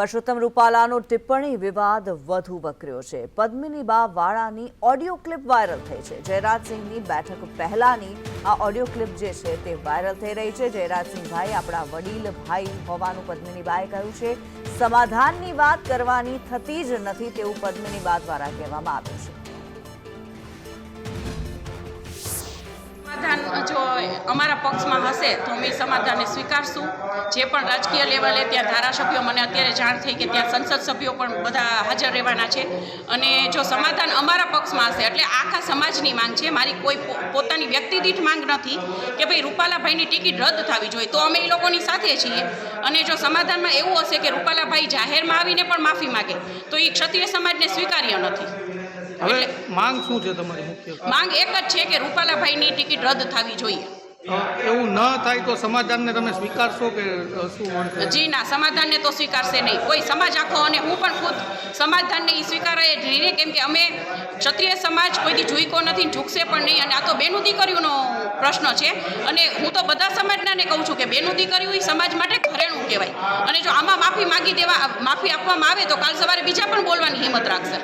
પરસોત્તમ રૂપાલાનો ટિપ્પણી વિવાદ વધુ વકર્યો છે. પદ્મિની બા વાળાની ઓડિયો ક્લિપ વાયરલ થઈ છે. જયરાજસિંહની બેઠક પહેલાની આ ઓડિયો ક્લિપ જે છે તે વાયરલ થઈ રહી છે. જયરાજસિંહભાઈ આપણા વડીલ ભાઈ હોવાનું પદ્મિની બાએ કહ્યું છે. સમાધાનની વાત કરવાની થતી જ નથી તેવું પદ્મિની બા દ્વારા કહેવામાં આવ્યું છે. જો અમારા પક્ષમાં હશે તો અમે સમાધાનને સ્વીકારશું. જે પણ રાજકીય લેવલે ત્યાં ધારાસભ્યો મને અત્યારે જાણ થઈ કે ત્યાં સંસદ સભ્યો પણ બધા હાજર રહેવાના છે. અને જો સમાધાન અમારા પક્ષમાં હશે એટલે આખા સમાજની માંગ છે. મારી કોઈ પોતાની વ્યક્તિદીઠ માંગ નથી કે ભાઈ રૂપાલાભાઈની ટિકિટ રદ થવી જોઈએ. તો અમે એ લોકોની સાથે છીએ. અને જો સમાધાનમાં એવું હશે કે રૂપાલાભાઈ જાહેરમાં આવીને પણ માફી માગે તો એ ક્ષત્રિય સમાજને સ્વીકાર્ય નથી. હવે માંગ શું છે તમારી મુખ્ય? માંગ એક જ છે કે રૂપાલાભાઈની ટિકિટ રદ થવી જોઈએ. એવું ન થાય તો સમાધાનને તમે સ્વીકારશો કે શું જી ના, સમાધાનને તો સ્વીકારશે નહીં. કોઈ સમાજ આખો અને હું પણ ખુદ સમાધાનને એ સ્વીકારાય જ નહીં કેમ કે અમે ક્ષત્રિય સમાજ કોઈથી ઝૂકો નથી ઝૂકશે પણ નહીં. અને આ તો બેનું દીકરીઓનો પ્રશ્ન છે. અને હું તો બધા સમાજનાને કહું છું કે બેનું દીકરીઓ એ સમાજ માટે ઘરેણું કહેવાય. અને જો આમાં માફી માગી દેવા, માફી આપવામાં આવે તો કાલ સવારે બીજા પણ બોલવાની હિંમત રાખશે.